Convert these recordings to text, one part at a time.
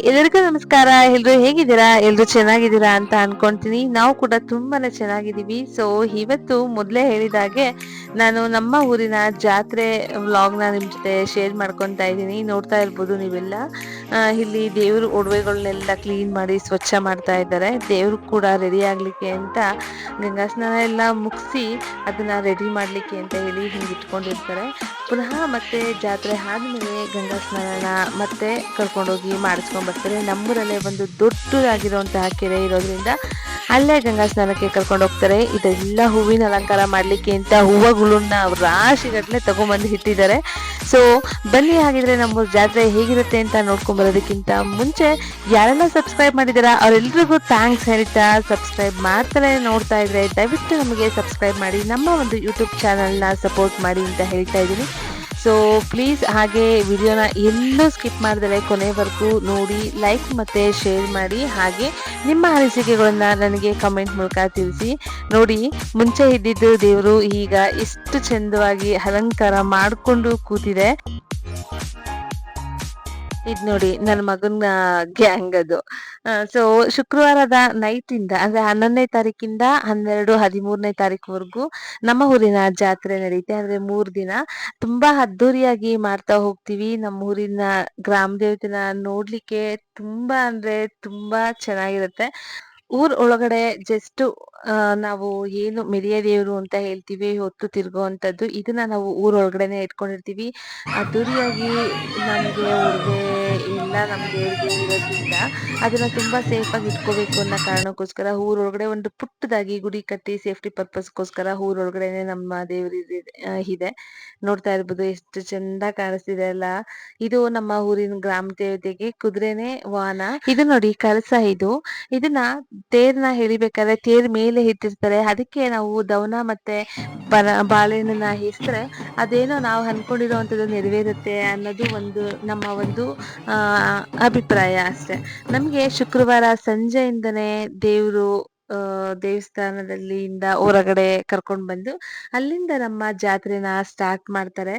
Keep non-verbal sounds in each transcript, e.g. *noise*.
ಎಲ್ಲರಿಗೂ ನಮಸ್ಕಾರ. ಎಲ್ರು ಹೇಗಿದ್ದೀರಾ? ಎಲ್ರು ಚೆನ್ನಾಗಿದ್ದೀರಾ ಅಂತ ಅನ್ಕೊಂತೀನಿ. ನಾವು ಕೂಡ ತುಂಬಾನೇ ಚೆನ್ನಾಗಿದ್ದೀವಿ. ಸೊ ಇವತ್ತು ಮೊದಲೇ ಹೇಳಿದಾಗೆ ನಾನು ನಮ್ಮ ಊರಿನ ಜಾತ್ರೆ ವ್ಲಾಗ್ನ ನಿಮ್ ಜೊತೆ ಶೇರ್ ಮಾಡ್ಕೊತಾ ಇದ್ದೀನಿ. ನೋಡ್ತಾ ಇರ್ಬೋದು ನೀವೆಲ್ಲ. ಇಲ್ಲಿ ದೇವ್ರ ಒಡವೆಗಳನ್ನೆಲ್ಲ ಕ್ಲೀನ್ ಮಾಡಿ ಸ್ವಚ್ಛ ಮಾಡ್ತಾ ಇದ್ದಾರೆ. ದೇವ್ರು ಕೂಡ ರೆಡಿ ಆಗ್ಲಿಕ್ಕೆ ಅಂತ ಗಂಗಾ ಸ್ನಾನ ಎಲ್ಲ ಮುಗಿಸಿ ಅದನ್ನ ರೆಡಿ ಮಾಡ್ಲಿಕ್ಕೆ ಅಂತ ಹೇಳಿ ಹಿಂಗೆ ಇಟ್ಕೊಂಡಿರ್ತಾರೆ. ಪುನಃ ಮತ್ತೆ ಜಾತ್ರೆ ಆದ್ಮೇಲೆ ಗಂಗಾ ಸ್ನಾನ ಮತ್ತೆ ಕರ್ಕೊಂಡೋಗಿ ಮಾಡಿಸ್ಕೊಂಡ್ ಬರ್ತಾರೆ. ನಮ್ಮೂರಲ್ಲೇ ಒಂದು ದೊಡ್ಡದಾಗಿರುವಂತಹ ಕೆರೆ ಇರೋದ್ರಿಂದ ಅಲ್ಲೇ ಗಂಗಾ ಸ್ನಾನಕ್ಕೆ ಕರ್ಕೊಂಡು ಹೋಗ್ತಾರೆ. ಇದೆಲ್ಲ ಹೂವಿನ ಅಲಂಕಾರ ಮಾಡ್ಲಿಕ್ಕೆ ಅಂತ ಹೂವುಗಳನ್ನ ರಾಶಿಗಟ್ಟಲೆ ತಗೊಂಡ್ಬಂದು ಇಟ್ಟಿದ್ದಾರೆ. ಸೊ ಬನ್ನಿ ಹಾಗಿದ್ರೆ ನಮ್ಮ ಜಾತ್ರೆ ಹೇಗಿರುತ್ತೆ ಅಂತ ನೋಡ್ಕೊಂಡ್ ಬರೋದಕ್ಕಿಂತ ಮುಂಚೆ ಯಾರೆಲ್ಲ ಸಬ್ಸ್ಕ್ರೈಬ್ ಮಾಡಿದಾರ ಅವರೆಲ್ರಿಗೂ ಥ್ಯಾಂಕ್ಸ್ ಹೇಳ್ತಾ ಸಬ್ಸ್ಕ್ರೈಬ್ ಮಾಡ್ತಾರೆ ನೋಡ್ತಾ ಇದ್ರೆ ದಯವಿಟ್ಟು ನಮಗೆ ಸಬ್ಸ್ಕ್ರೈಬ್ ಮಾಡಿ, ನಮ್ಮ ಒಂದು ಯೂಟ್ಯೂಬ್ ಚಾನಲ್ನ ಸಪೋರ್ಟ್ ಮಾಡಿ ಅಂತ ಹೇಳ್ತಾ ಇದ್ದೀನಿ. ಸೊ ಪ್ಲೀಸ್ ಹಾಗೆ ವಿಡಿಯೋನ ಎಲ್ಲೂ ಸ್ಕಿಪ್ ಮಾಡಿದರೆ ಕೊನೆವರೆಗೂ ನೋಡಿ ಲೈಕ್ ಮತ್ತು ಶೇರ್ ಮಾಡಿ, ಹಾಗೆ ನಿಮ್ಮ ಅನಿಸಿಕೆಗಳನ್ನು ನನಗೆ ಕಮೆಂಟ್ ಮೂಲಕ ತಿಳಿಸಿ. ನೋಡಿ, ಮುಂಚೆ ಇದ್ದಿದ್ದು ದೇವರು ಈಗ ಇಷ್ಟು ಚಂದವಾಗಿ ಅಲಂಕಾರ ಮಾಡಿಕೊಂಡು ಕೂತಿದೆ. ಇದ್ ನೋಡಿ ನನ್ನ ಮಗನ ಗ್ಯಾಂಗ್ ಅದು. ಸೊ ಶುಕ್ರವಾರದ ನೈಟ್ ಇಂದ ಅಂದ್ರೆ ಹನ್ನೊಂದನೇ ತಾರೀಕಿಂದ ಹನ್ನೆರಡು, ಹದಿಮೂರನೇ ತಾರೀಕುವರೆಗೂ ನಮ್ಮ ಊರಿನ ಜಾತ್ರೆ ನಡೆಯುತ್ತೆ ಅಂದ್ರೆ ಮೂರ್ ದಿನ ತುಂಬಾ ಅದ್ದೂರಿಯಾಗಿ ಮಾಡ್ತಾ ಹೋಗ್ತೀವಿ. ನಮ್ಮ ಊರಿನ ಗ್ರಾಮ ದೇವತೆನ ನೋಡ್ಲಿಕ್ಕೆ ತುಂಬಾ ಅಂದ್ರೆ ತುಂಬಾ ಚೆನ್ನಾಗಿರುತ್ತೆ. ಊರ್ ಒಳಗಡೆ ಜಸ್ಟ್ ನಾವು ಏನು ಮೆರಿಯ ದೇವರು ಅಂತ ಹೇಳ್ತೀವಿ, ಹೊತ್ತು ತಿರುಗುವಂತದ್ದು ಇದನ್ನ ನಾವು ಊರೊಳಗಡೆನೆ ಇಟ್ಕೊಂಡಿರ್ತೀವಿ. ಅದ್ದೂರಿಯಾಗಿ ನಮ್ಗೆ ಅವ್ರಿಗೆ ಎಲ್ಲ ನಮ್ ದೇವ್ರಿಗೆ ಇರೋದ್ರಿಂದ ಅದನ್ನ ತುಂಬಾ ಸೇಫ್ ಆಗಿ ಇಟ್ಕೋಬೇಕು ಅನ್ನೋ ಕಾರಣಕ್ಕೋಸ್ಕರ ಊರೊಳಗಡೆ ಒಂದು ಪುಟ್ಟದಾಗಿ ಗುಡಿ ಕಟ್ಟಿ ಸೇಫ್ಟಿ ಪರ್ಪಸ್ಗೋಸ್ಕರ ಊರೊಳಗಡೆನೆ ನಮ್ಮ ದೇವ್ರ ಇದೆ ನೋಡ್ತಾ ಇರ್ಬೋದು, ಎಷ್ಟು ಚಂದ ಕಾಣಿಸ್ತಿದೆ ಅಲ್ಲ. ಇದು ನಮ್ಮ ಊರಿನ ಗ್ರಾಮ ದೇವತೆಗೆ ಕುದುರೆನೆ ವಾಹನ. ಇದು ನೋಡಿ ಕಳಸ ಇದು. ಇದನ್ನ ತೇರ್ನ ಹೇಳಿಬೇಕಾದ್ರೆ ತೇರ್ ಮೇಲೆ ಇಟ್ಟಿರ್ತಾರೆ. ಅದಕ್ಕೆ ನಾವು ದವನ ಮತ್ತೆ ಬಾಳೆಹಣ್ಣನ್ನ ಇಸ್ರೆ ಅದೇನೋ ನಾವು ಅನ್ಕೊಂಡಿರೋವಂಥದ್ದು ನೆರವೇರುತ್ತೆ ಅನ್ನೋದು ಒಂದು ನಮ್ಮ ಒಂದು ಅಭಿಪ್ರಾಯ ಅಷ್ಟೆ. ನಮ್ಗೆ ಶುಕ್ರವಾರ ಸಂಜೆಯಿಂದನೇ ದೇವ್ರು ದೇವಸ್ಥಾನದಲ್ಲಿ ಇಂದ ಹೊರಗಡೆ ಕರ್ಕೊಂಡು ಬಂದು ಅಲ್ಲಿಂದ ನಮ್ಮ ಜಾತ್ರೆನ ಸ್ಟಾರ್ಟ್ ಮಾಡ್ತಾರೆ.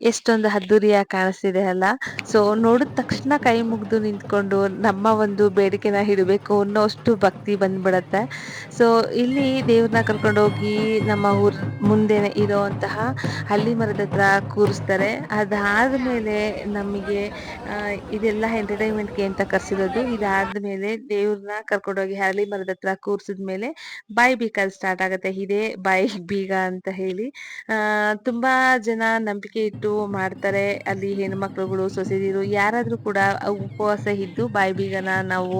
ಎಷ್ಟೊಂದು ಅದ್ದೂರಿಯಾಗಿ ಕಾಣಿಸ್ತಿದೆ ಅಲ್ಲ? ಸೊ ನೋಡಿದ ತಕ್ಷಣ ಕೈ ಮುಗಿದು ನಿಂತ್ಕೊಂಡು ನಮ್ಮ ಒಂದು ಬೇಡಿಕೆನ ಇಡಬೇಕು ಅನ್ನೋಷ್ಟು ಭಕ್ತಿ ಬಂದ್ಬಿಡತ್ತೆ. ಸೊ ಇಲ್ಲಿ ದೇವ್ರನ್ನ ಕರ್ಕೊಂಡು ಹೋಗಿ ನಮ್ಮ ಊರ್ ಮುಂದೆ ಇರೋವಂತಹ ಹಳ್ಳಿ ಮರದ ಹತ್ರ ಕೂರಿಸ್ತಾರೆ. ಅದಾದ್ಮೇಲೆ ನಮಗೆ ಇದೆಲ್ಲ ಎಂಟರ್ಟೈನ್ಮೆಂಟ್ಗೆ ಅಂತ ಕರ್ಸಿರೋದು. ಇದಾದ್ಮೇಲೆ ದೇವ್ರನ್ನ ಕರ್ಕೊಂಡೋಗಿ ಹಳ್ಳಿ ಮರದ ಹತ್ರ ಕೂರ್ಸಿದ್ಮೇಲೆ ಬಾಯಿ ಬೀಕಲ್ ಸ್ಟಾರ್ಟ್ ಆಗುತ್ತೆ. ಇದೇ ಬಾಯಿ ಬೀಗ ಅಂತ ಹೇಳಿ. ತುಂಬಾ ಜನ ನಂಬಿಕೆ ಇಟ್ಟು ಮಾಡ್ತಾರೆ. ಅಲ್ಲಿ ಹೆಣ್ಮಕ್ಳುಗಳು, ಸೊಸೆದಿರು ಯಾರಾದರೂ ಕೂಡ ಉಪವಾಸ ಇದ್ದು ಬಾಯಿ ಬೀಗನ ನಾವು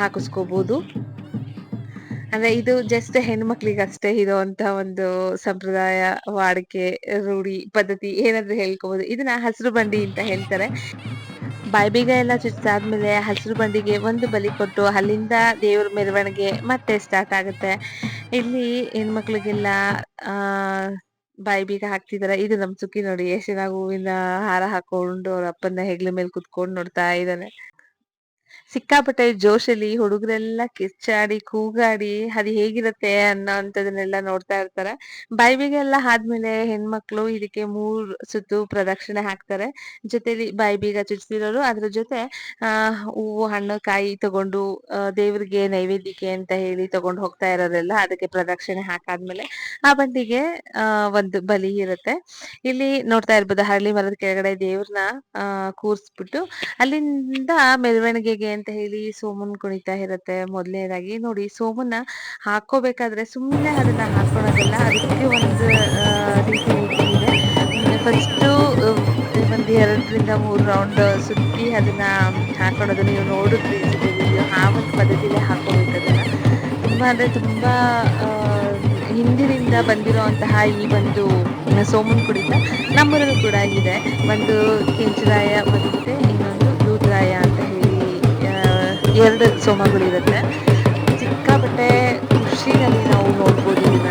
ಹಾಕಿಸ್ಕೋಬೋದು. ಅಂದರೆ ಇದು ಜಸ್ಟ್ ಹೆಣ್ಮಕ್ಳಿಗಷ್ಟೇ ಇರುವಂತ ಒಂದು ಸಂಪ್ರದಾಯ, ವಾಡಿಕೆ, ರೂಢಿ, ಪದ್ಧತಿ ಏನಾದರೂ ಹೇಳ್ಕೋಬೋದು. ಇದನ್ನ ಹಸಿರು ಬಂಡಿ ಅಂತ ಹೇಳ್ತಾರೆ. ಬಾಯ್ಬೀಗ ಎಲ್ಲ ಚುಚ್ಚಾದ್ಮೇಲೆ ಹಸಿರು ಬಂಡಿಗೆ ಒಂದು ಬಲಿ ಕೊಟ್ಟು ಅಲ್ಲಿಂದ ದೇವ್ರ ಮೆರವಣಿಗೆ ಮತ್ತೆ ಸ್ಟಾರ್ಟ್ ಆಗುತ್ತೆ. ಇಲ್ಲಿ ಹೆಣ್ಮಕ್ಳಿಗೆಲ್ಲ ಬಾಯಿ ಬೀಗ ಹಾಕ್ತಿದಾರ. ಇದು ನಮ್ ಸುಖಿ ನೋಡಿ, ಎಷ್ಟು ಚೆನ್ನಾಗಿ ಹೂವಿನ ಹಾರ ಹಾಕೊಂಡು ಅವ್ರ ಅಪ್ಪನ ಹೆಗ್ಲ ಮೇಲೆ ಕುತ್ಕೊಂಡು ನೋಡ್ತಾ ಇದ್ದಾನೆ ಸಿಕ್ಕಾಪಟ್ಟೆ ಜೋಶಲ್ಲಿ ಹುಡುಗರೆಲ್ಲ ಕಿಚ್ಚಾಡಿ ಕೂಗಾಡಿ, ಅದು ಹೇಗಿರುತ್ತೆ ಅನ್ನೋ ಅಂತದನ್ನೆಲ್ಲ ನೋಡ್ತಾ ಇರ್ತಾರೆ. ಬೈಬಿಗೆಲ್ಲ ಎಲ್ಲ ಆದ್ಮೇಲೆ ಹೆಣ್ಮಕ್ಳು ಇದಕ್ಕೆ ಮೂರ್ ಸುತ್ತು ಪ್ರದಕ್ಷಿಣೆ ಹಾಕ್ತಾರೆ. ಜೊತೆಲಿ ಬಾಯ್ಬೀಗ ಚುಚ್ಚಿರೋರು. ಅದ್ರ ಜೊತೆ, ಆ, ಹೂವು, ಹಣ್ಣು, ಕಾಯಿ ತಗೊಂಡು ದೇವ್ರಿಗೆ ನೈವೇದ್ಯಕ್ಕೆ ಅಂತ ಹೇಳಿ ತಗೊಂಡು ಹೋಗ್ತಾ ಇರೋರೆಲ್ಲ ಅದಕ್ಕೆ ಪ್ರದಕ್ಷಿಣೆ ಹಾಕಾದ್ಮೇಲೆ ಆ ಬಂಡಿಗೆ ಒಂದು ಬಲಿ ಇರುತ್ತೆ. ಇಲ್ಲಿ ನೋಡ್ತಾ ಇರ್ಬೋದು ಹಳ್ಳಿ ಮರದ ಕೆಳಗಡೆ ದೇವ್ರನ್ನ ಕೂರ್ಸ್ಬಿಟ್ಟು ಅಲ್ಲಿಂದ ಮೆರವಣಿಗೆಗೆ ಅಂತ ಹೇಳಿ ಸೋಮನ್ ಕುಣಿತಾ ಇರುತ್ತೆ. ಮೊದಲನೇದಾಗಿ ನೋಡಿ ಸೋಮನ್ನ ಹಾಕೋಬೇಕಾದ್ರೆ ಸುಮ್ಮನೆ ಅದನ್ನ ಹಾಕೊಳ್ಳೋದಲ್ಲ ಅದಕ್ಕೆ ಒಂದು ರೀತಿ ಇದೆ. ಫಸ್ಟ್ ಒಂದು ಎರಡರಿಂದ ಮೂರು ರೌಂಡ್ ಸುತ್ತಿ ಅದನ್ನ ಹಾಕೊಳ್ಳೋದು ನೀವು ನೋಡಿದ್ರಿ ಆ ಒಂದು ಪದ್ಧತಿಲೇ ಹಾಕೋಬೇಕು ಅದನ್ನ ತುಂಬಾ ಅಂದ್ರೆ ತುಂಬಾ ಹಿಂದಿನಿಂದ ಬಂದಿರುವಂತಹ ಈ ಒಂದು ಸೋಮನ್ ಕುಡಿತ ನಮ್ಮೂರಲ್ಲೂ ಕೂಡ ಇದೆ ಒಂದು ಕೆಂಚರಾಯ ಮತ್ತು ಇನ್ನೊಂದು ಎರಡು ಸೋಮಗಳಿರುತ್ತೆ ಸಿಕ್ಕಾಪಟ್ಟೆ ಖುಷಿಯಲ್ಲಿ ನಾವು ನೋಡ್ಬೋದು ಇದನ್ನ.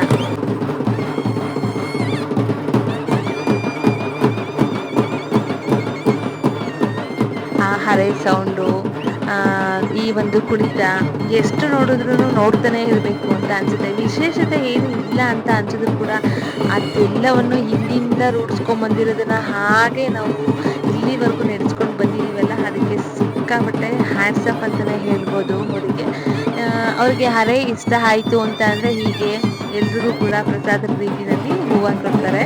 ಆ ಹರೆ ಸೌಂಡು ಈ ಒಂದು ಕುಣಿತ ಎಷ್ಟು ನೋಡಿದ್ರು ನೋಡ್ತಾನೆ ಇರಬೇಕು ಅಂತ ಅನ್ಸುತ್ತೆ. ವಿಶೇಷತೆ ಏನು ಇಲ್ಲ ಅಂತ ಅನ್ಸಿದ್ರು ಕೂಡ ಅದೆಲ್ಲವನ್ನು ಇಲ್ಲಿಂದ ರೂಢಿಸ್ಕೊಂಡ್ ಬಂದಿರೋದನ್ನ ಹಾಗೆ ನಾವು ಇಲ್ಲಿವರೆಗೂ ನಡೆಸ್ಕೊಂಡು ಬಂದಿದ್ದೀವಲ್ಲ ಅದು ಅದಕ್ಕೆ ಹ್ಯಾಂಡ್ಸ್ ಅಪ್ ಅಂತಲೇ ಹೇಳ್ಬೋದು ಅವರಿಗೆ ಅವ್ರಿಗೆ ಹರೇ ಇಷ್ಟ ಆಯಿತು ಅಂತ ಅಂದರೆ ಹೀಗೆ ಎಲ್ರಿಗೂ ಕೂಡ ಪ್ರಸಾದ ರೀತಿಯಲ್ಲಿ ಹೂವು ಕೊಡ್ತಾರೆ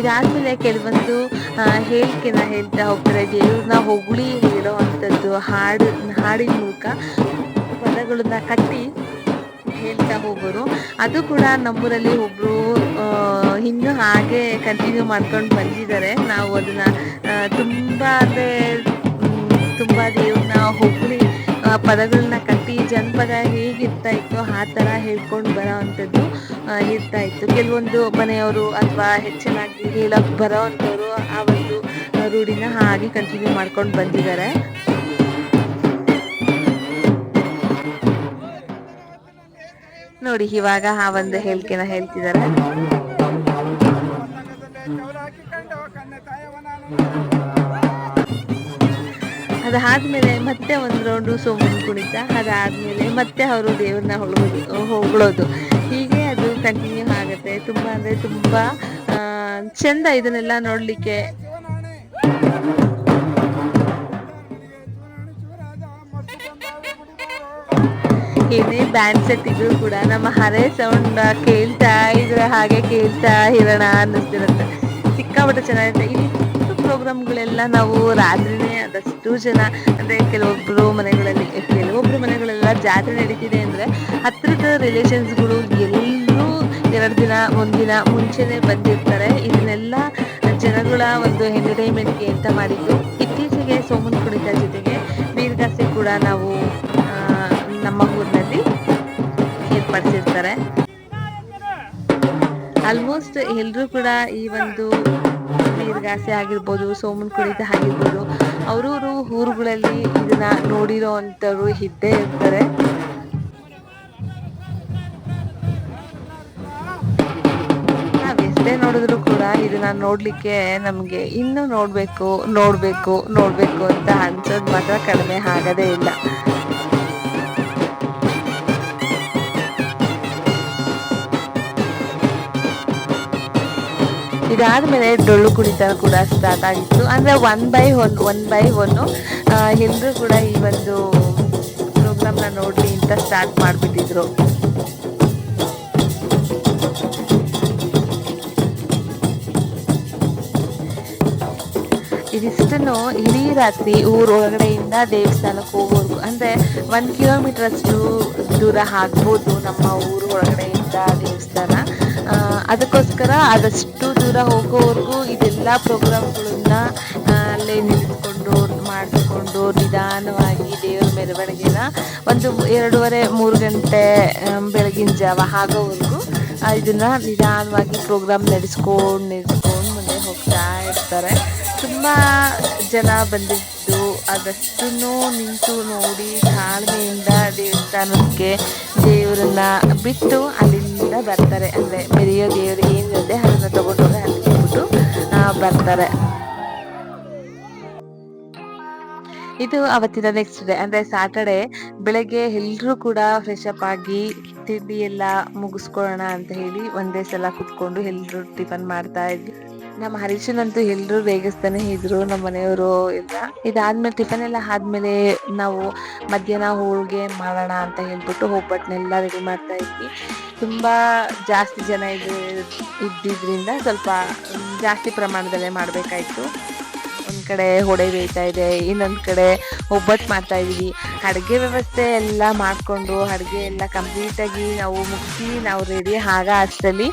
ಇದಾದ್ಮೇಲೆ ಕೆಲವೊಂದು ಹೇಳಿಕೆನ ಹೇಳ್ತಾ ಹೋಗ್ತಾರೆ. ದೇವ್ರನ್ನ ಹೊಗಳಿ ಹೇಳೋ ಅಂಥದ್ದು, ಹಾಡು, ಹಾಡಿನ ಮೂಲಕ ಪದಗಳನ್ನ ಕಟ್ಟಿ ಹೇಳ್ತಾ ಹೋಗೋರು. ಅದು ಕೂಡ ನಮ್ಮೂರಲ್ಲಿ ಒಬ್ರು ಆ, ಇನ್ನೂ ಹಾಗೆ ಕಂಟಿನ್ಯೂ ಮಾಡ್ಕೊಂಡು ಬಂದಿದ್ದಾರೆ. ನಾವು ಅದನ್ನ ತುಂಬಾ ಅಂದ್ರೆ ತುಂಬಾ ದೇವ್ರನ್ನ ಹೊಗಳಿ ಪದಗಳನ್ನ ಕಟ್ಟಿ ಜನಪದ ಹೇಗಿರ್ತಾ ಇತ್ತು ಆ ಥರ ಹೇಳ್ಕೊಂಡು ಬರೋ ಅಂಥದ್ದು ಇರ್ತಾ ಇತ್ತು. ಕೆಲವೊಂದು ಮನೆಯವರು ಅಥವಾ ಹೆಚ್ಚಿನಾಗಿ ಹೇಳಕ್ ಬರೋ ಅಂಥವ್ರು ಆ ಒಂದು ರೂಢಿನ ಹಾಗೆ ಕಂಟಿನ್ಯೂ ಮಾಡ್ಕೊಂಡು ಬಂದಿದ್ದಾರೆ. ನೋಡಿ, ಇವಾಗ ಆ ಒಂದು ಹೇಳಿಕೆನ ಹೇಳ್ತಿದ್ದಾರೆ. ಅದಾದ್ಮೇಲೆ ಮತ್ತೆ ಒಂದು ರೌಂಡು ಸೋಮನ್ ಕುಣಿತ. ಅದಾದ್ಮೇಲೆ ಮತ್ತೆ ಅವರು ದೇವ್ರನ್ನ ಹೊಗಳೋದು ಹೊಗಳೋದು. ಹೀಗೆ ಅದು ಕಂಟಿನ್ಯೂ ಆಗುತ್ತೆ. ತುಂಬಾ ಅಂದ್ರೆ ತುಂಬಾ ಚಂದ ಇದನ್ನೆಲ್ಲ ನೋಡ್ಲಿಕ್ಕೆ ಏನೇ ಬ್ಯಾಂಡ್ ಸೆಟ್ ಇದ್ರು ಕೂಡ ನಮ್ಮ ಹರೆ ಸೌಂಡ್ ಕೇಳ್ತಾ ಇದ್ರೆ ಹಾಗೆ ಕೇಳ್ತಾ ಇರೋಣ ಅನ್ನಿಸ್ತಿರುತ್ತೆ. ಸಿಕ್ಕಾಪಟ್ಟೆ ಚೆನ್ನಾಗಿರುತ್ತೆ. ಇಲ್ಲಿ ಪ್ರೋಗ್ರಾಮ್ಗಳೆಲ್ಲ ನಾವು ರಾತ್ರಿನೇ ಅದಷ್ಟು ಜನ, ಅಂದರೆ ಕೆಲವೊಬ್ಬರು ಮನೆಗಳಲ್ಲಿ ಕೆಲವೊಬ್ಬರು ಮನೆಗಳೆಲ್ಲ ಜಾತ್ರೆ ನಡೀತಿದೆ ಅಂದ್ರೆ ಹತ್ತಿರದ ರಿಲೇಷನ್ಸ್ಗಳು ಎಲ್ಲರೂ ಎರಡು ದಿನ ಒಂದಿನ ಮುಂಚೆನೇ ಬಂದಿರ್ತಾರೆ. ಇದನ್ನೆಲ್ಲ ಜನಗಳ ಒಂದು ಎಂಟರ್ಟೈನ್ಮೆಂಟ್ಗೆ ಅಂತ ಮಾಡಿದ್ದು. ಇತ್ತೀಚೆಗೆ ಸೋಮನ್ ಕುಣಿತ ಜೊತೆಗೆ ವೀರಗಾಸೆ ಕೂಡ ನಾವು ಏರ್ಪಡಿಸಿರ್ತಾರೆ ಆಲ್ಮೋಸ್ಟ್ ಎಲ್ಲರೂ ಕೂಡ ಈ ಒಂದು ನೀರ್ಗಾಸೆ ಆಗಿರ್ಬೋದು, ಸೋಮನ್ ಕುಣಿತ ಆಗಿರ್ಬೋದು ಅವರವರು ಊರುಗಳಲ್ಲಿ ಇದನ್ನ ನೋಡಿರೋ ಅಂಥವ್ರು ಇದ್ದೇ ಇರ್ತಾರೆ. ಎಷ್ಟೇ ನೋಡಿದ್ರು ಕೂಡ ಇದನ್ನ ನೋಡ್ಲಿಕ್ಕೆ ನಮ್ಗೆ ಇನ್ನೂ ನೋಡ್ಬೇಕು ನೋಡ್ಬೇಕು ನೋಡ್ಬೇಕು ಅಂತ ಅನ್ಸೋದು ಮಾತ್ರ ಕಡಿಮೆ ಆಗದೇ ಇಲ್ಲ. ಇದಾದ್ಮೇಲೆ ಡೊಳ್ಳು ಕುಣಿತ ಕೂಡ ಸ್ಟಾರ್ಟ್ ಆಗಿತ್ತು. ಅಂದ್ರೆ one by one one by one ಎಲ್ಲರೂ ಕೂಡ ಈ ಒಂದು ಪ್ರೋಗ್ರಾಮ್ನ ನೋಡ್ಲಿ ಅಂತ ಸ್ಟಾರ್ಟ್ ಮಾಡ್ಬಿಟ್ಟಿದ್ರು. ಇದಿಷ್ಟನ್ನು ಇಡೀ ರಾತ್ರಿ ಊರ ಒಳಗಡೆಯಿಂದ ದೇವಸ್ಥಾನಕ್ಕೆ ಹೋಗೋರ್ಗು, ಅಂದ್ರೆ ಒಂದ್ ಕಿಲೋಮೀಟರ್ ಅಷ್ಟು ದೂರ ಆಗ್ಬೋದು ನಮ್ಮ ಊರು ಒಳಗಡೆಯಿಂದ ದೇವಸ್ಥಾನ. ಅದಕ್ಕೋಸ್ಕರ ಅದಷ್ಟು ದೂರ ಹೋಗೋವರೆಗೂ ಇದೆಲ್ಲ ಪ್ರೋಗ್ರಾಮ್ಗಳನ್ನ ಅಲ್ಲೇ ನಿಂತ್ಕೊಂಡು, ಮಾಡಿಕೊಂಡು ನಿಧಾನವಾಗಿ ದೇವರ ಮೆರವಣಿಗೆನ ಒಂದು ಎರಡೂವರೆ, ಮೂರು ಗಂಟೆ ಬೆಳಗಿನ ಜಾವ ಆಗೋವರೆಗೂ ಇದನ್ನ ನಿಧಾನವಾಗಿ ಪ್ರೋಗ್ರಾಮ್ ನಡೆಸ್ಕೊಂಡು ನಡೆಸ್ಕೊಂಡು ಮುಂದೆ ಹೋಗ್ತಾ ಇರ್ತಾರೆ. ತುಂಬ ಜನ ಬಂದಿದ್ದು ಅದಷ್ಟನ್ನು ನಿಂತು ನೋಡಿ ತಾಳ್ಮೆಯಿಂದ ದೇವಸ್ಥಾನಕ್ಕೆ ದೇವರನ್ನ ಬಿಟ್ಟು ಅಲ್ಲಿಂದ ಬರ್ತಾರೆ. ಅಂದ್ರೆ ಮೆರೆಯೋ ದೇವರು ಏನಿದೆ ಅದನ್ನ ಬಿಟ್ಟು ಆ, ಬರ್ತಾರೆ. ಇದು ಅವತ್ತಿನ ನೆಕ್ಸ್ಟ್ ಡೇ ಅಂದ್ರೆ ಸ್ಯಾಟರ್ಡೆ ಬೆಳಗ್ಗೆ ಎಲ್ಲರೂ ಕೂಡ ಫ್ರೆಶ್ ಅಪ್ ಆಗಿ ತಿಂಡಿ ಎಲ್ಲ ಮುಗಿಸ್ಕೊಳ್ಳೋಣ ಅಂತ ಹೇಳಿ ಒಂದೇ ಸಲ ಕುತ್ಕೊಂಡು ಎಲ್ಲರೂ ಟಿಫನ್ ಮಾಡ್ತಾ ಇದ್ವಿ. ನಮ್ಮ ಹರೀಶನಂತೂ ಎಲ್ಲರೂ ರೇಗಿಸ್ತಾನೆ ಇದ್ರು ನಮ್ಮ ಮನೆಯವರು ಎಲ್ಲ. ಇದಾದ್ಮೇಲೆ ಟಿಫನ್ ಎಲ್ಲ ಆದ್ಮೇಲೆ ನಾವು ಮಧ್ಯಾಹ್ನ ಹೋಳಿಗೆ ಮಾಡೋಣ ಅಂತ ಹೇಳ್ಬಿಟ್ಟು ಹೋಗ್ಬಟ್ನೆಲ್ಲ ರೆಡಿ ಮಾಡ್ತಾ ಇದ್ವಿ. ತುಂಬಾ ಜಾಸ್ತಿ ಜನ ಇದು, ಇದ್ದಿದ್ರಿಂದ ಸ್ವಲ್ಪ ಜಾಸ್ತಿ ಪ್ರಮಾಣದಲ್ಲೇ ಮಾಡಬೇಕಾಯ್ತು. ಕಡೆ ಹೊಡೆ ಬೇಯ್ತಾ ಇದೆ, ಇನ್ನೊಂದು ಕಡೆ ಒಬ್ಬಟ್ಟು ಮಾಡ್ತಾ ಇದ್ದೀವಿ ಅಡುಗೆ ವ್ಯವಸ್ಥೆ ಎಲ್ಲ ಮಾಡಿಕೊಂಡು, ಅಡುಗೆ ಎಲ್ಲ ಕಂಪ್ಲೀಟಾಗಿ ನಾವು ಮುಗಿಸಿ, ನಾವು ರೆಡಿ ಆಗ ಅಷ್ಟರಲ್ಲಿ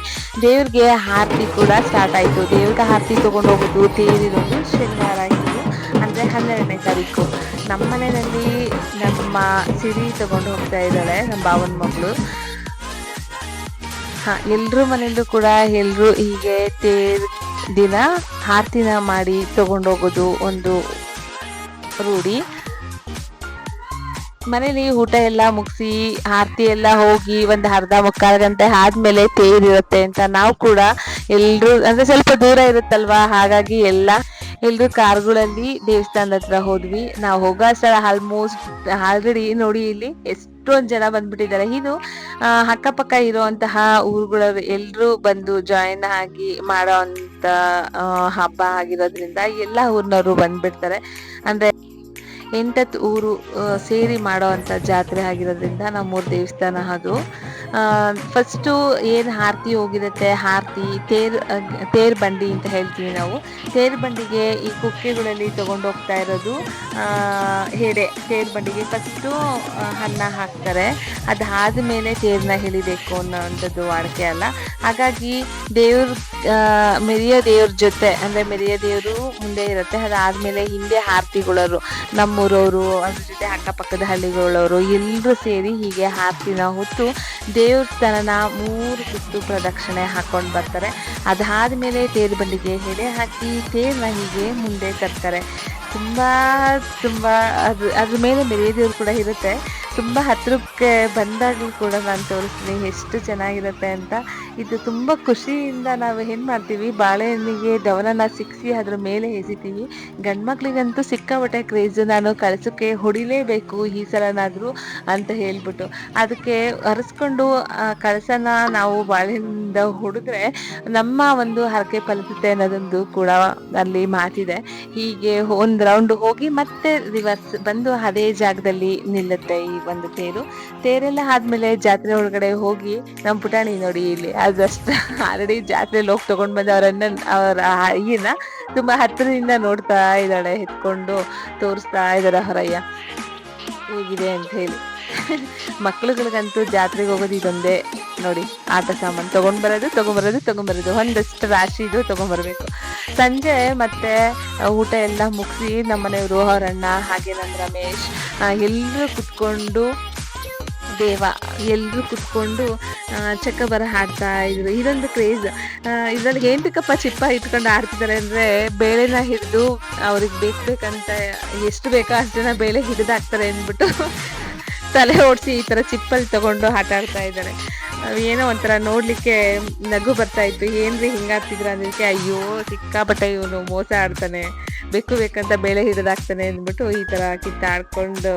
ದೇವ್ರಿಗೆ ಆರತಿ ಕೂಡ ಸ್ಟಾರ್ಟ್ ಆಯಿತು. ದೇವ್ರಿಗೆ ಆರತಿ ತೊಗೊಂಡು ಹೋಗೋದು ತೇರಿರೋದು ಶನಿವಾರ ಆಯಿತು. ಅಂದರೆ ಹನ್ನೆರಡನೇ ತಾರೀಕು. ನಮ್ಮ ಮನೆಯಲ್ಲಿ ನಮ್ಮ ಸಿರಿ ತೊಗೊಂಡು ಹೋಗ್ತಾ ಇದ್ದಾಳೆ ನಮ್ಮ ಭಾವನ ಮಗಳು. ಹಾಂ ಎಲ್ಲರೂ ಮನೆಯಲ್ಲೂ ಕೂಡ ಎಲ್ಲರೂ ಹೀಗೆ ತೇರ್ ದಿನ ಆರತಿನ ಮಾಡಿ ತಗೊಂಡೋಗೋದು ಒಂದು ರೂಢಿ. ಮನೇಲಿ ಊಟ ಎಲ್ಲ ಮುಗಿಸಿ ಆರತಿ ಎಲ್ಲ ಹೋಗಿ ಒಂದು ಅರ್ಧ ಮುಕ್ಕಾಲು ಗಂಟೆ ಆದ್ಮೇಲೆ ತೇರಿರುತ್ತೆ ಅಂತ ನಾವು ಕೂಡ ಎಲ್ಲರೂ ಅಂದ್ರೆ ಸ್ವಲ್ಪ ದೂರ ಇರುತ್ತಲ್ವಾ? ಹಾಗಾಗಿ ಎಲ್ಲ ಎಲ್ರು ಕಾರ್ಗಳಲ್ಲಿ ದೇವಸ್ಥಾನದ ಹತ್ರ ಹೋದ್ವಿ. ನಾವು ಹೋಗೋ ಸ್ಥಳ ಆಲ್ಮೋಸ್ಟ್ ಆಲ್ರೆಡಿ ನೋಡಿ ಇಲ್ಲಿ ಎಷ್ಟೊಂದ್ ಜನ ಬಂದ್ಬಿಟ್ಟಿದ್ದಾರೆ. ಇದು ಅಕ್ಕಪಕ್ಕ ಇರುವಂತಹ ಊರುಗಳ ಎಲ್ರು ಬಂದು ಜಾಯಿನ್ ಆಗಿ ಮಾಡೋ ಅಂತ ಹಬ್ಬ ಆಗಿರೋದ್ರಿಂದ ಎಲ್ಲಾ ಊರಿನವರು ಬಂದ್ಬಿಡ್ತಾರೆ. ಅಂದ್ರೆ ಎಂಟತ್ತು ಊರು ಸೇರಿ ಮಾಡೋ ಅಂತ ಜಾತ್ರೆ ಆಗಿರೋದ್ರಿಂದ ನಮ್ಮೂರ್ ದೇವಸ್ಥಾನ ಅದು. ಫಸ್ಟು ಏನು ಆರತಿ ಹೋಗಿರುತ್ತೆ ಆರತಿ ತೇರ್ ತೇರ್ ಬಂಡಿ ಅಂತ ಹೇಳ್ತೀವಿ ನಾವು. ತೇರ್ ಬಂಡಿಗೆ ಈ ಕುಕ್ಕೆಗಳಲ್ಲಿ ತಗೊಂಡೋಗ್ತಾ ಇರೋದು ಹೇಳೆ ತೇರ್ ಬಂಡಿಗೆ ಫಸ್ಟು ಅನ್ನ ಹಾಕ್ತಾರೆ. ಅದಾದ್ಮೇಲೆ ತೇರನ್ನ ಹಿಡಿಬೇಕು ಅನ್ನೋವಂಥದ್ದು ವಾಡಿಕೆ ಅಲ್ಲ. ಹಾಗಾಗಿ ದೇವ್ರ ಮೆರಿಯ ದೇವ್ರ ಜೊತೆ, ಅಂದರೆ ಮೆರಿಯ ದೇವರು ಮುಂದೆ ಇರುತ್ತೆ. ಅದಾದಮೇಲೆ ಹಿಂದೆ ಆರತಿಗಳವರು ನಮ್ಮೂರವರು, ಅದ್ರ ಜೊತೆ ಅಕ್ಕಪಕ್ಕದ ಹಳ್ಳಿಗಳವರು ಎಲ್ಲರೂ ಸೇರಿ ಹೀಗೆ ಆರತಿನ ಹೊತ್ತು ದೇವಸ್ಥಾನನ ಮೂರು ಸುತ್ತು ಪ್ರದಕ್ಷಿಣೆ ಹಾಕೊಂಡು ಬರ್ತಾರೆ. ಅದಾದ ಮೇಲೆ ತೇರು ಬಂಡಿಗೆ ಎಡೆ ಹಾಕಿ ತೇರನ್ನ ಹೀಗೆ ಮುಂದೆ ತರ್ತಾರೆ. ತುಂಬ ತುಂಬ, ಅದು, ಅದ್ರ ಮೇಲೆ ಬೇರೆ ದೇವ್ರು ಕೂಡ ಇರುತ್ತೆ. ತುಂಬಾ ಹತ್ರಕ್ಕೆ ಬಂದಾಗಲೂ ಕೂಡ ನಾನು ತೋರಿಸ್ತೀನಿ ಎಷ್ಟು ಚೆನ್ನಾಗಿರುತ್ತೆ ಅಂತ. ಇದು ತುಂಬ ಖುಷಿಯಿಂದ ನಾವು ಏನು ಮಾಡ್ತೀವಿ, ಬಾಳೆಹಣ್ಣಿಗೆ ದವನನ ಸಿಕ್ಕಿಸಿ ಅದ್ರ ಮೇಲೆ ಎಸಿತೀವಿ. ಗಂಡ್ಮಕ್ಳಿಗಂತೂ ಸಿಕ್ಕಾಪಟ್ಟೆ ಕ್ರೇಜು, ನಾನು ಕಲಸಕ್ಕೆ ಹೊಡಿಲೇಬೇಕು ಈ ಸಲನಾದರೂ ಅಂತ ಹೇಳ್ಬಿಟ್ಟು. ಅದಕ್ಕೆ ಹರಿಸ್ಕೊಂಡು ಆ ಕಳಸನ ನಾವು ಬಾಳೆಹಣ್ಣಿಂದ ಹೊಡೆದ್ರೆ ನಮ್ಮ ಒಂದು ಹರಕೆ ಫಲಿಸುತ್ತೆ ಅನ್ನೋದೊಂದು ಕೂಡ ಅಲ್ಲಿ ಮಾತಿದೆ. ಹೀಗೆ ಒಂದು ರೌಂಡ್ ಹೋಗಿ ಮತ್ತೆ ರಿವರ್ಸ್ ಬಂದು ಅದೇ ಜಾಗದಲ್ಲಿ ನಿಲ್ಲುತ್ತೆ ಈ ಒಂದು ತೇರು. ತೇರೆಲ್ಲ ಆದ್ಮೇಲೆ ಜಾತ್ರೆ ಒಳಗಡೆ ಹೋಗಿ ನಮ್ಮ ಪುಟಾಣಿ ನೋಡಿ ಇಲ್ಲಿ. ಅದಷ್ಟು ಆಲ್ರೆಡಿ ಜಾತ್ರೆಲಿ ಹೋಗಿ ತಗೊಂಡ್ ಬಂದು ಅವರನ್ನ ಅವರ ಅಯ್ಯನ ತುಂಬಾ ಹತ್ತಿರದಿಂದ ನೋಡ್ತಾ ಇದ್ದಾಳೆ ಎತ್ಕೊಂಡು ತೋರಿಸ್ತಾ ಇದ್ದಾರೆ ಹೊರಯ್ಯ. ಹೇಗಿದೆ ಅಂತ ಹೇಳಿ. ಮಕ್ಳುಗಳಿಗಂತೂ ಜಾತ್ರೆಗೆ ಹೋಗೋದು ಇದೊಂದೇ. ನೋಡಿ ಆಟ ಸಾಮಾನು ತಗೊಂಡ್ ಬರೋದು ತಗೊಂಬರೋದು ತಗೊಂಬರೋದು ಒಂದಷ್ಟು ರಾಶಿ ಇದು ಸಂಜೆ ಮತ್ತೆ ಊಟ ಎಲ್ಲ ಮುಗಿಸಿ ನಮ್ಮನೆಯವರು ಅವರಣ್ಣ ಹಾಗೆ ನನ್ನ ರಮೇಶ್ ಎಲ್ಲರೂ ಕುತ್ಕೊಂಡು ದೇವ ಎಲ್ಲರೂ ಕುತ್ಕೊಂಡು ಚಕ್ಕ ಬರ ಹಾಡ್ತಾ ಇದ್ರು. ಇದೊಂದು ಕ್ರೇಜ್ ಇದ್ರಲ್ಲಿ ಬೇಕಪ್ಪ ಚಿಪ್ಪ ಇಟ್ಕೊಂಡು ಆಡ್ತಿದ್ದಾರೆ ಅಂದ್ರೆ ಬೇಳೆನ ಹಿಡಿದು ಅವ್ರಿಗೆ ಬೇಕು ಬೇಕಂತ ಎಷ್ಟು ಬೇಕೋ ಅಷ್ಟು ಜನ ಬೇಳೆ ಹಿಡಿದಾಕ್ತಾರೆ ಅಂದ್ಬಿಟ್ಟು *laughs* ತಲೆ ಓಡಿಸಿ ಈ ಥರ ಚಿಪ್ಪಲ್ಲಿ ತಗೊಂಡು ಆಟ ಆಡ್ತಾ ಇದ್ದಾರೆ. ಏನೋ ಒಂಥರ ನೋಡ್ಲಿಕ್ಕೆ ನಗು ಬರ್ತಾ ಇತ್ತು. ಏನ್ರಿ ಹಿಂಗಾಗ್ತಿದ್ರ ಅಂದಕ್ಕೆ ಅಯ್ಯೋ, ಸಿಕ್ಕಾಪಟ್ಟೆ ಇವನು ಮೋಸ ಆಡ್ತಾನೆ ಬೇಕು ಬೇಕಂತ ಬೆಳೆ ಹಿಡಿದಾಗ್ತಾನೆ ಅಂದ್ಬಿಟ್ಟು ಈ ತರ ಕಿತ್ತಾಡ್ಕೊಂಡು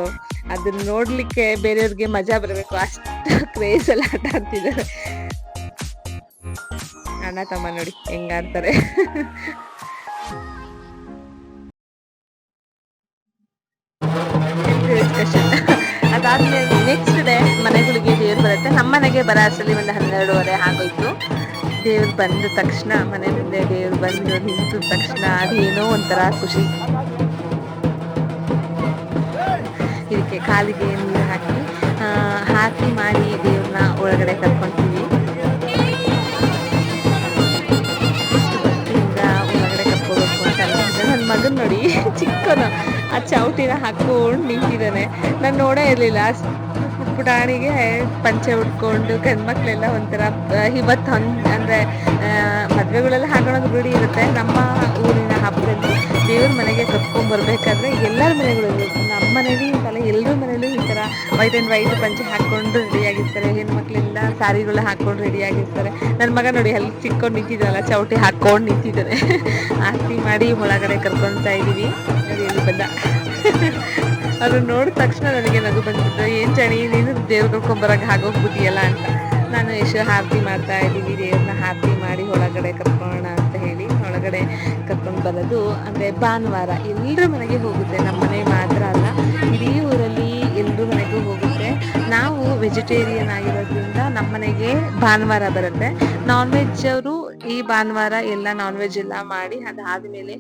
ಅದನ್ನ ನೋಡ್ಲಿಕ್ಕೆ ಬೇರೆಯವ್ರಿಗೆ ಮಜಾ ಬರಬೇಕು. ಅಷ್ಟು ಕ್ರೇಜ್ ಎಲ್ಲ ಆಟ ಆಡ್ತಿದ್ದಾರೆ. ಅಣ್ಣ, ತಮ್ಮ ನೋಡಿ ಹೆಂಗಾಡ್ತಾರೆ ಬರುತ್ತೆ ನಮ್ಮ ಮನೆಗೆ ಬರಾಸಲಿ ಒಂದು ಹನ್ನೆರಡುವರೆ ಆಗೋಯ್ತು. ದೇವ್ರು ಬಂದ ತಕ್ಷಣ ಮನೆ ಮುಂದೆ ದೇವ್ರು ಬಂದು ನಿಂತ ತಕ್ಷಣ ಅದೇನೋ ಒಂಥರ ಖುಷಿ. ಇದಕ್ಕೆ ಕಾಲಿಗೆ ನೀರು ಹಾಕಿ ಆರತಿ ಮಾಡಿ ದೇವ್ರನ್ನ ಒಳಗಡೆ ಕರ್ಕೊಂತೀವಿ. ಮಗನ್ ನೋಡಿ ಚಿಕ್ಕನ ಆ ಚೌಟಿನ ಹಾಕೊಂಡು ನಿಂತಿದ್ದಾನೆ. ನಾನು ನೋಡೇ ಇರಲಿಲ್ಲ. ಪುಟಾಣಿಗೆ ಪಂಚೆ ಉಟ್ಕೊಂಡು ಗಂಡ್ಮಕ್ಳೆಲ್ಲ ಒಂಥರ ಇವತ್ತು ಅಂದ್ರೆ ಮದ್ವೆಗಳೆಲ್ಲ ಹಾಕೊಳ್ಳೋದು ರೂಢಿ ಇರುತ್ತೆ. ನಮ್ಮ ಊರಿನ ಹಬ್ಬದಲ್ಲಿ ದೇವ್ರ ಮನೆಗೆ ಕರ್ಕೊಂಡ್ಬರ್ಬೇಕಾದ್ರೆ ಎಲ್ಲರ ಮನೆಗಳಲ್ಲೂ ನಮ್ಮ ಮನೇಲಿ ಅಂತಲ್ಲ ಎಲ್ಲರ ಮನೇಲೂ ಈ ಥರ ವೈಟ್ ಆ್ಯಂಡ್ ವೈಟ್ ಪಂಚೆ ಹಾಕ್ಕೊಂಡು ರೆಡಿ ಆಗಿರ್ತಾರೆ. ಹೆಣ್ಮಕ್ಳೆಲ್ಲ ಸಾರಿಗಳು ಹಾಕ್ಕೊಂಡು ರೆಡಿ ಆಗಿರ್ತಾರೆ. ನನ್ನ ಮಗ ನೋಡಿ, ಅಲ್ಲಿ ಚಿಕ್ಕೊಂಡು ನಿಂತಿದ್ದಾನಲ್ಲ, ಚೌಟಿ ಹಾಕ್ಕೊಂಡು ನಿಂತಿದ್ದಾನೆ. *laughs* ಆಸ್ತಿ ಮಾಡಿ ಒಳಗಡೆ ಕರ್ಕೊಳ್ತಾ ಇದ್ದೀವಿ ನೋಡಿ, ಎಲ್ಲಿ ಬಂದ. ಅದು ನೋಡಿದ ತಕ್ಷಣ ನನಗೆ ನಗು ಬಂದಿತ್ತು ಏನು ಚಣಿ ನೀನು ದೇವ್ರ ಕರ್ಕೊಂಬರಕ್ಕೆ ಹಾಗೋಗ್ಬಿಟ್ಟಿಯಲ್ಲ ಅಂತ. ನಾನು ಎಷ್ಟು ಆರತಿ ಮಾಡ್ತಾ ಇದ್ದೀವಿ ದೇವ್ರನ್ನ ಆರತಿ ಮಾಡಿ ಒಳಗಡೆ ಕರ್ಕೊಳ್ಳೋಣ ಅಂತ ಹೇಳಿ ಒಳಗಡೆ ಕರ್ಕೊಂಡು ಬರೋದು. ಅಂದರೆ ಭಾನುವಾರ ಎಲ್ಲರೂ ಮನೆಗೆ ಹೋಗುತ್ತೆ. ನಮ್ಮ ಮನೆ ಮಾತ್ರ ಅಲ್ಲ ನಾವು ವೆಜಿಟೇರಿಯನ್ ಆಗಿರೋದ್ರಿಂದ ನಮ್ಮ ಮನೆಗೆ ಭಾನುವಾರ ಬರುತ್ತೆ. ನಾನ್ ವೆಜ್ ಅವರು ಈ ಭಾನುವಾರ ಎಲ್ಲ ನಾನ್ ವೆಜ್ ಎಲ್ಲ ಮಾಡಿ ಅದಾದ್ಮೇಲೆ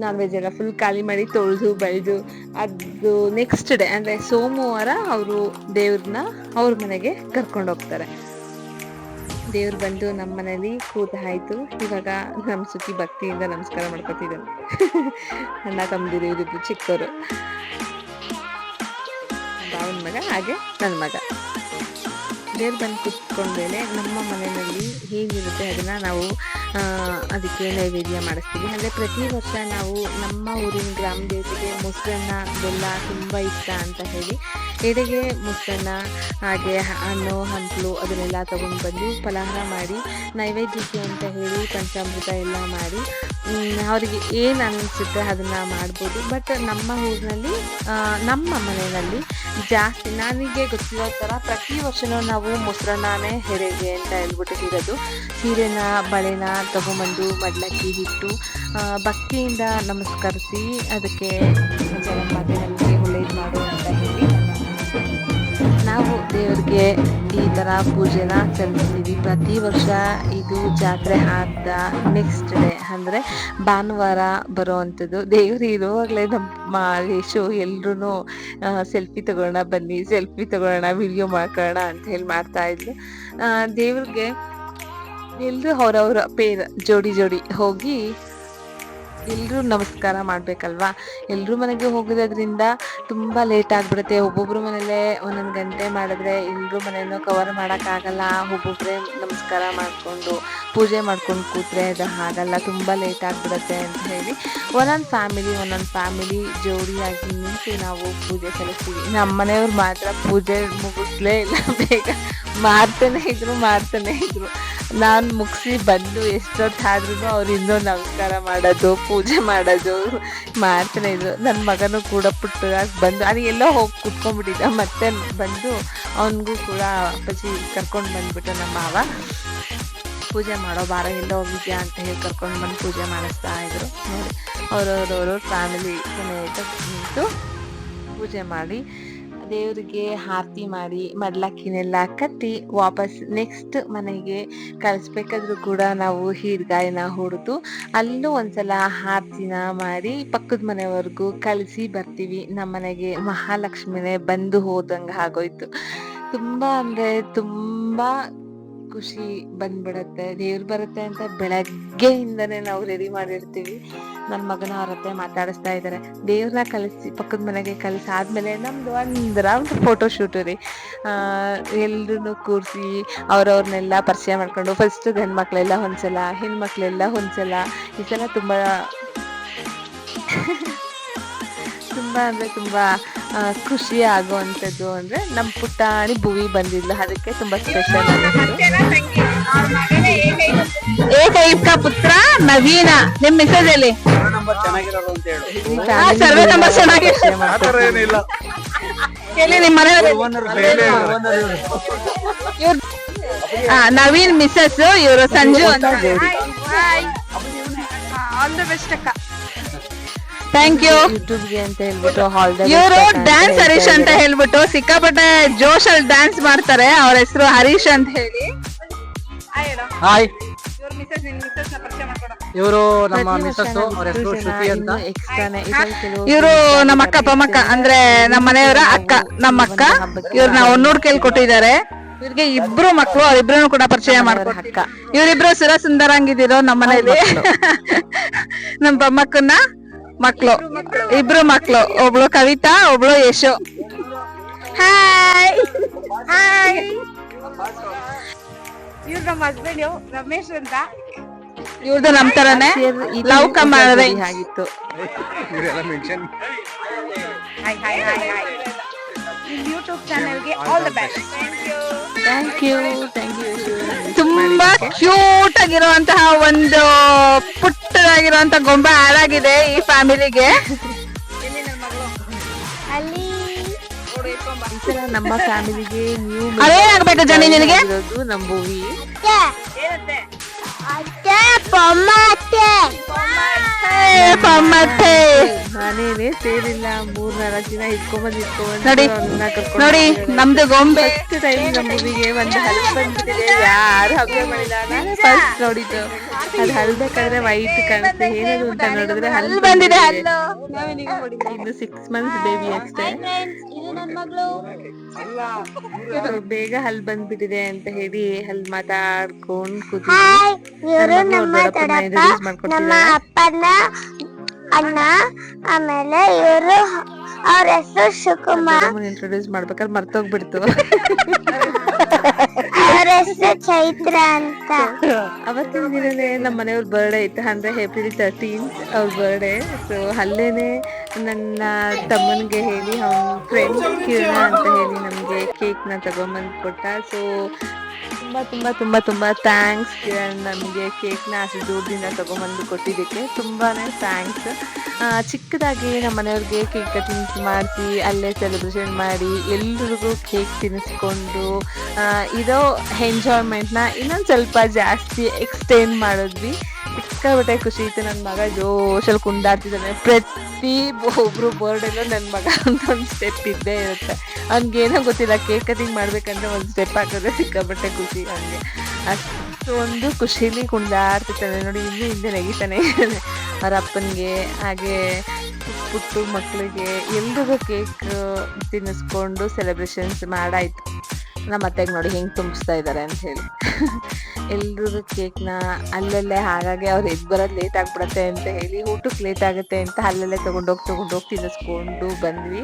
ನಾನ್ ವೆಜ್ ಎಲ್ಲ ಫುಲ್ ಖಾಲಿ ಮಾಡಿ ತೊಳೆದು, ಬೆಳೆದು, ಅದು ನೆಕ್ಸ್ಟ್ ಡೇ ಅಂದ್ರೆ ಸೋಮವಾರ ಅವರು ದೇವ್ರನ್ನ ಅವ್ರ ಮನೆಗೆ ಕರ್ಕೊಂಡು ಹೋಗ್ತಾರೆ. ದೇವ್ರು ಬಂದು ನಮ್ಮ ಮನೇಲಿ ಕೂತ ಆಯ್ತು. ಇವಾಗ ನಮ್ಮ ಸುತ್ತಿ ಭಕ್ತಿಯಿಂದ ನಮಸ್ಕಾರ ಮಾಡ್ಕೊತಿದ್ದಾನೆ. *laughs* ಅಣ್ಣ ತಮ್ಮದಿರು ಇವರಿಬ್ರು ಚಿಕ್ಕವರು ಬಾವನ ಮಗ, ಹಾಗೆ ನನ್ನ ಮಗ. ದೇವ್ರು ಬಂದು ಕುತ್ಕೊಂಡ್ಮೇಲೆ ನಮ್ಮ ಮನೆಯಲ್ಲಿ ಹೇಗಿರುತ್ತೆ ಅದನ್ನ ನಾವು ಅದಕ್ಕೆ ನೈವೇದ್ಯ ಮಾಡಿಸ್ತೀವಿ. ಅಂದರೆ ಪ್ರತಿ ವರ್ಷ ನಾವು ನಮ್ಮ ಊರಿನ ಗ್ರಾಮ ದೇವತೆಗೆ ಮೊಸರನ್ನ, ಬೆಲ್ಲ ತುಂಬ ಇಷ್ಟ ಅಂತ ಹೇಳಿ ಎಡೆಗೆ ಮುತ್ತಣ್ಣ ಹಾಗೆ ಹಣ್ಣು, ಹಂಪಲು ಅದನ್ನೆಲ್ಲ ತಗೊಂಡು ಬಂದು ಫಲಾಹಾರ ಮಾಡಿ, ನೈವೇದ್ಯಕ್ಕೆ ಅಂತ ಹೇಳಿ ಪಂಚಾಮೃತ ಎಲ್ಲ ಮಾಡಿ ಅವರಿಗೆ ಏನು ಅನಿಸುತ್ತೆ ಅದನ್ನು ಮಾಡ್ಬೋದು. ಬಟ್ ನಮ್ಮ ಊರಿನಲ್ಲಿ ನಮ್ಮ ಮನೆಯಲ್ಲಿ ಜಾಸ್ತಿ, ನನಗೆ ಗೊತ್ತಿರೋ ಥರ ಪ್ರತಿ ವರ್ಷನೂ ನಾವು ಮೊಸರನ್ನೇ ಹೆರೆಗೆ ಅಂತ ಹೇಳ್ಬಿಟ್ಟು ಇರೋದು ಸೀರೆನ, ಬಳೆನ ತಗೊಂಬಂದು ಮಡ್ಲಕ್ಕಿ ಹಿಟ್ಟು ಭಕ್ತಿಯಿಂದ ನಮಸ್ಕರಿಸಿ ಅದಕ್ಕೆ ಜಗನ್ಮಾತೆ ನಾವು ದೇವರಿಗೆ ಈ ಥರ ಪೂಜೆನ ಸಲ್ಲಿಸ್ತೀವಿ ಪ್ರತಿ ವರ್ಷ ಇದು ಜಾತ್ರೆ ಆದ ನೆಕ್ಸ್ಟ್ ಡೇ ಅಂದರೆ ಭಾನುವಾರ ಬರೋವಂಥದ್ದು ದೇವರು ಇರುವಾಗಲೇ ನಮ್ಮ ಯಶು ಎಲ್ರೂ ಸೆಲ್ಫಿ ತಗೊಳ್ಳೋಣ, ಬನ್ನಿ ಸೆಲ್ಫಿ ತಗೊಳ್ಳೋಣ ವಿಡಿಯೋ ಮಾಡ್ಕೊಳ್ಳೋಣ ಅಂತ ಹೇಳಿ ಮಾಡ್ತಾ ಇದ್ಲು. ದೇವ್ರಿಗೆ ಎಲ್ಲರೂ ಅವರವರ ಪೇರ್ ಜೋಡಿ ಜೋಡಿ ಹೋಗಿ ಎಲ್ಲರೂ ನಮಸ್ಕಾರ ಮಾಡಬೇಕಲ್ವಾ? ಎಲ್ಲರೂ ಮನೆಗೆ ಹೋಗೋದ್ರಿಂದ ತುಂಬ ಲೇಟ್ ಆಗಿಬಿಡುತ್ತೆ. ಒಬ್ಬೊಬ್ರು ಮನೇಲೆ ಒಂದೊಂದು ಗಂಟೆ ಮಾಡಿದ್ರೆ ಎಲ್ಲರೂ ಮನೆಯನ್ನು ಕವರ್ ಮಾಡೋಕ್ಕಾಗಲ್ಲ ಒಬ್ಬೊಬ್ಬರೇ ನಮಸ್ಕಾರ ಮಾಡಿಕೊಂಡು, ಪೂಜೆ ಮಾಡ್ಕೊಂಡು ಕೂತ್ರೆ ಅದು ಆಗಲ್ಲ ತುಂಬ ಲೇಟ್ ಆಗಿಬಿಡುತ್ತೆ ಅಂತ ಹೇಳಿ ಒಂದೊಂದು ಫ್ಯಾಮಿಲಿ ಒಂದೊಂದು ಫ್ಯಾಮಿಲಿ ಜೋಡಿಯಾಗಿ ನಿಂತು ನಾವು ಪೂಜೆ ಸಲ್ಲಿಸ್ತೀವಿ. ನಮ್ಮ ಮನೆಯವ್ರು ಮಾತ್ರ ಪೂಜೆ ಮುಗಿಸ್ಲೇ ಇಲ್ಲ. ಬೇಗ ಮಾಡ್ತಾನೆ ಇದ್ರು ಮಾಡ್ತಾನೆ ಇದ್ರು. ನಾನು ಮುಗಿಸಿ ಬಂದು ಎಷ್ಟೊತ್ತಾದ್ರೂ ಅವ್ರು ಇನ್ನೂ ನಮಸ್ಕಾರ ಮಾಡೋದು, ಪೂಜೆ ಮಾಡೋದು, ಮಾಡ್ತಾನೆ ಇದ್ರು. ನನ್ನ ಮಗನೂ ಕೂಡ ಪುಟ್ಟದಾಗಿ ಬಂದು ಅದು ಎಲ್ಲೋ ಹೋಗಿ ಕುತ್ಕೊಂಡ್ಬಿಟ್ಟಿದ್ದ, ಮತ್ತೆ ಬಂದು ಅವನಿಗೂ ಕೂಡ ಅಪ್ಪಾಜಿ ಕರ್ಕೊಂಡು ಬಂದ್ಬಿಟ್ಟು ನಮ್ಮ ಮಾವ. ಪೂಜೆ ಮಾಡೋ ಬಾರ ಎಲ್ಲೋ ಹೋಗಿದ್ಯಾ ಅಂತ ಹೇಳಿ ಕರ್ಕೊಂಡು ಬಂದು ಪೂಜೆ ಮಾಡಿಸ್ತಾ ಇದ್ರು. ನೋಡಿ, ಅವ್ರವ್ರವ್ರ ಫ್ಯಾಮಿಲಿ ಸಮೇತ ನಿಂತು ಪೂಜೆ ಮಾಡಿ ದೇವರಿಗೆ ಆರತಿ ಮಾಡಿ ಮಡ್ಲಕ್ಕಿನೆಲ್ಲ ಕಟ್ಟಿ ವಾಪಸ್ ನೆಕ್ಸ್ಟ್ ಮನೆಗೆ ಕಳಿಸ್ಬೇಕಾದ್ರೂ ಕೂಡ ನಾವು ಹೀರ್ಗಾಯಿನ ಹೊಡೆದು ಅಲ್ಲೂ ಒಂದ್ಸಲ ಆರತಿನ ಮಾಡಿ ಪಕ್ಕದ ಮನೆವರೆಗೂ ಕಳಿಸಿ ಬರ್ತೀವಿ. ನಮ್ಮ ಮನೆಗೆ ಮಹಾಲಕ್ಷ್ಮಿನೇ ಬಂದು ಹೋದಂಗೆ ಆಗೋಯ್ತು. ತುಂಬ ಅಂದರೆ ತುಂಬ ಖುಷಿ ಬಂದ್ಬಿಡತ್ತೆ ದೇವ್ರು ಬರುತ್ತೆ ಅಂತ ಬೆಳಗ್ಗೆಯಿಂದನೇ ನಾವು ರೆಡಿ ಮಾಡಿರ್ತೀವಿ. ನನ್ನ ಮಗನ ಅವ್ರ ಹತ್ರ ಮಾತಾಡಿಸ್ತಾ ಇದ್ದಾರೆ ದೇವ್ರನ್ನ ಕಲಿಸಿ, ಪಕ್ಕದ ಮನೆಗೆ ಕಲಿಸಿ ಆದ್ಮೇಲೆ ನಮ್ದು ಒಂದು ರೌಂಡ್ ಫೋಟೋ ಶೂಟು ರೀ. ಎಲ್ರೂ ಕೂರಿಸಿ ಅವ್ರವ್ರನ್ನೆಲ್ಲ ಪರಿಚಯ ಮಾಡ್ಕೊಂಡು ಫಸ್ಟ್ ಗಂಡ್ಮಕ್ಳೆಲ್ಲ ಒಂದ್ಸಲ, ಹೆಣ್ಮಕ್ಳೆಲ್ಲ ಒಂದ್ಸಲ ಈ ಸಲ ತುಂಬ *laughs* ತುಂಬ ಅಂದರೆ ತುಂಬ ಖುಷಿ ಆಗುವಂಥದ್ದು ಅಂದರೆ ನಮ್ಮ ಪುಟ್ಟಾಣಿ ಭುವಿ ಬಂದಿದ್ಲು. ಅದಕ್ಕೆ ತುಂಬ ಸ್ಪೆಷಲ್ ಏಕೈಕ ಪುತ್ರ ನವೀನ. ನಿಮ್ ಮೆಸೇಜ್ ಹೇಳು? ಸರ್ವೆ ನಂಬರ್ ಚೆನ್ನಾಗಿ- ಆತರ ಏನಿಲ್ಲ ಎಲ್ಲಿ ಆ, ನವೀನ್ ಮಿಸಸ್ ಇವರು ಸಂಜು ಅಂತ. ಆಲ್ ದ ಬೆಸ್ಟ್ ಅಕ್ಕ. ಥ್ಯಾಂಕ್ ಯು ಯೂಟ್ಯೂಬ್ಗೆ ಅಂತ ಹೇಳ್ಬಿಟ್ಟು ಹಾಲ್ ಇವರು ಡ್ಯಾನ್ಸ್ ಹರೀಶ್ ಅಂತ ಹೇಳ್ಬಿಟ್ಟು. ಸಿಕ್ಕಾಪಟ್ಟೆ ಜೋಶ್ ಅಲ್ಲಿ ಡ್ಯಾನ್ಸ್ ಮಾಡ್ತಾರೆ. ಅವ್ರ ಹೆಸರು ಹರೀಶ್ ಅಂತ ಹೇಳಿ. ಹಾಯ್ ಇವ್ರ ನಿಮ್ ನಮ್ಮ ಮಿಸಸ್ ಅವ್ರ ಹೆಸರು ಶ್ರುತಿ ಅಂತ. ಇವರು ನಮ್ಮ ಅಕ್ಕ ಪಮ್ಮಕ್ಕ ಅಂದ್ರೆ ನಮ್ಮ ಮನೆಯವರ ಅಕ್ಕ ನಮ್ಮ ಅಕ್ಕ. ಇವ್ರನ್ನ ಒನ್ನೂರ್ ಕೇಳಿ ಕೊಟ್ಟಿದ್ದಾರೆ. ಇವ್ರಿಗೆ ಇಬ್ರು ಮಕ್ಕಳು ಅವ್ರಿಬ್ರು ಕೂಡ ಪರಿಚಯ ಮಾಡ್ತಾರೆ ಅಕ್ಕ. ಇವ್ರಿಬ್ರು ಸುರ ಸುಂದರಂಗಿದ್ದೀರೋ ನಮ್ಮ ಮನೆಯಲ್ಲಿ. *laughs* ನಮ್ಮ ಬೊಮ್ಮಕ್ಕನ್ನ ಮಕ್ಳು. ಇಬ್ರು ಮಕ್ಳು. ಒಬ್ಳು ಕವಿತಾ ಒಬ್ಳು ಯಶು. ಹಾಯ್ ಹಾಯ್ ಇವ್ರು ನಮ್ಮ ಹಸ್ಬೆಂಡ್ ರಮೇಶ್ ಅಂತ. ಇವ್ರದ್ದು ನಮ್ ತರನೇ. ಲವ್ ಕಮ್ ಆಗಿತ್ತು. ಹಾಯ್ ಹಾಯ್ ಹಾಯ್ ಹಾಯ್ ನಿಮ್ಮ ಯೂಟ್ಯೂಬ್ ಚಾನೆಲ್ಗೆ all the best thank you thank you ತುಂಬಾ ಕ್ಯೂಟ್ ಆಗಿರುವಂತಹ ಒಂದು ಪುಟ್ಟದಾಗಿರುವಂತ ಗೊಂಬೆ ಹಾಳಾಗಿದೆ ಈ ಫ್ಯಾಮಿಲಿಗೆ. ನಮ್ಮ ಫ್ಯಾಮಿಲಿಗೆ ನ್ಯೂ ಅದೇನಾಗ್ಬೇಕು ಜನಿ ನಿನಗೆ? ನಮ್ಮ ಮೂವಿ ಏನಂತೆ ಏ, ಪಮ್ಮತ್ತೆ ನಾನೇನೆ ಸೇರಿಲ್ಲ ಮೂರ್ ನಾಲ್ಕು ದಿನ ಇಟ್ಕೊಂಬಂದ್ ನೋಡಿ ನೋಡಿ. ನಮ್ದು ಗೊಂಬೆ. ಫಸ್ಟ್ ಟೈಮ್ ನಮ್ಮ ಮೂವಿಗೆ ಒಂದು ಹಲ್ ಬಂದ್ಬಿಟ್ಟಿದೆ ಯಾರು ಹಬ್ಬ ಮಾಡಿಲ್ಲ ನಾನು ಫಸ್ಟ್ ನೋಡಿದ್ದು. ಅದು ಹಲ್ಬೇಕಾದ್ರೆ ವೈಟ್ ಕಾಣುತ್ತೆ ಏನದು ಅಂತ ನೋಡಿದ್ರೆ ಹಲ್ ಬಂದಿದೆ ಹಲ್ಲು. ಇನ್ನು ಸಿಕ್ಸ್ ಮಂತ್ಸ್ ಬೇಬಿ ಅಷ್ಟೇ. ಬೇಗ ಹಲ್ ಬಂದ್ಬಿಟ್ಟಿದೆ ಅಂತ ಹೇಳಿ ಹಲ್ ಮಾತಾಡ್ಕೊಂಡ್ ಇವರು ನಮ್ಮ ದೊಡ್ಡಪ್ಪ ನಮ್ಮ ಅಪ್ಪನ ಅಣ್ಣ ಆಮೇಲೆ ಇವರು ಅವ್ರ ಹೆಸರು ಶಿವಕುಮಾರ್. ಇಂಟ್ರೊಡ್ಯೂಸ್ ಮಾಡ್ಬೇಕಾದ್ರೆ ಮರ್ತೋಗ್ಬಿಡ್ತು. ಅವ್ರ ಹೆಸರು ಚೈತ್ರ ಅಂತ. ಅವತ್ತಿನ ದಿನನೇ ನಮ್ಮ ಮನೆಯವ್ರ ಬರ್ಡೇ ಇತ್ತು. ಅಂದ್ರೆ ಏಪ್ರಿಲ್ ತರ್ಟೀನ್ ಅವ್ರ ಬರ್ಡೇ ಸೊ ಅಲ್ಲೇನೆ ನನ್ನ ತಮ್ಮನಿಗೆ ಹೇಳಿ ಅವ್ನ ಫ್ರೆಂಡ್ ಕಿರಣ ಅಂತ ಹೇಳಿ ನಮಗೆ ಕೇಕ್ನ ತಗೊಂಬಂದು ಕೊಟ್ಟ ಸೊ ತುಂಬ ತುಂಬ ತುಂಬ ತುಂಬ ಥ್ಯಾಂಕ್ಸ್ ಕಿರಣ್ ನಮಗೆ ಕೇಕ್ನ ಅಷ್ಟು ದೂರದಿಂದ ತೊಗೊಂಬಂದು ಕೊಟ್ಟಿದ್ದಕ್ಕೆ ತುಂಬಾ ಥ್ಯಾಂಕ್ಸ್ ಚಿಕ್ಕದಾಗಿ ನಮ್ಮ ಮನೆಯವ್ರಿಗೆ ಕೇಕ್ ಕಟಿಂಗ್ ಮಾಡಿಸಿ, ಅಲ್ಲೇ ಸೆಲೆಬ್ರೇಷನ್ ಮಾಡಿ, ಎಲ್ರಿಗೂ ಕೇಕ್ ತಿನ್ನಿಸ್ಕೊಂಡು ಇರೋ ಇರೋ ಎಂಜಾಯ್ಮೆಂಟ್ನ ಇನ್ನೊಂದು ಸ್ವಲ್ಪ ಜಾಸ್ತಿ ಎಕ್ಸ್ಟೆಂಡ್ ಮಾಡಿದ್ವಿ. ಸಿಕ್ಕಾಬಿಟ್ಟೆ ಖುಷಿ ಇತ್ತು. ನನ್ನ ಮಗ ಜೋಶಲ್ಲಿ ಕುಂದಾಡ್ತಿದ್ದಾನೆ. ಪ್ರತಿ ಒಬ್ಬರು ಬರ್ಡಲ್ಲೂ ನನ್ನ ಮಗ ಅಂತ ಒಂದು ಸ್ಟೆಪ್ ಇದ್ದೇ ಇರುತ್ತೆ. ಅವ್ನಿಗೇನೋ ಗೊತ್ತಿಲ್ಲ, ಕೇಕ್ ಕಟಿಂಗ್ ಮಾಡ್ಬೇಕಂದ್ರೆ ಒಂದು ಸ್ಟೆಪ್ ಹಾಕಿದ್ರೆ ಸಿಕ್ಕಾಪಟ್ಟೆ ಖುಷಿ ಅವ್ನಿಗೆ ಅಷ್ಟೊಂದು ಖುಷಿಲಿ ಕುಣಿದಾಡ್ತಿರ್ತಾನೆ ನೋಡಿ, ಇನ್ನೂ ಹಿಂದೆ ನೆಗಿತಾನೆ ಅವ್ರ ಅಪ್ಪನಿಗೆ, ಹಾಗೆ ಪುಟ್ಟು ಮಕ್ಕಳಿಗೆ ಎಲ್ರಿಗೂ ಕೇಕ್ ತಿನ್ನಿಸ್ಕೊಂಡು ಸೆಲೆಬ್ರೇಷನ್ಸ್ ಮಾಡಾಯ್ತು. ನಮ್ಮ ಅತ್ತೆಗೆ ನೋಡಿ ಹೆಂಗೆ ತುಂಬಿಸ್ತಾ ಇದ್ದಾರೆ ಅಂತ ಹೇಳಿ. ಎಲ್ರಿಗೂ ಕೇಕ್ನ ಅಲ್ಲಲ್ಲೇ ಹಾಗಾಗಿ ಅವ್ರು ಎದ್ದು ಬರೋದು ಲೇಟ್ ಆಗ್ಬಿಡತ್ತೆ ಅಂತ ಹೇಳಿ, ಊಟಕ್ಕೆ ಲೇಟ್ ಆಗುತ್ತೆ ಅಂತ ಅಲ್ಲಲ್ಲೇ ತೊಗೊಂಡೋಗಿ ತೊಗೊಂಡೋಗಿ ತಿನ್ನಿಸ್ಕೊಂಡು ಬಂದ್ವಿ.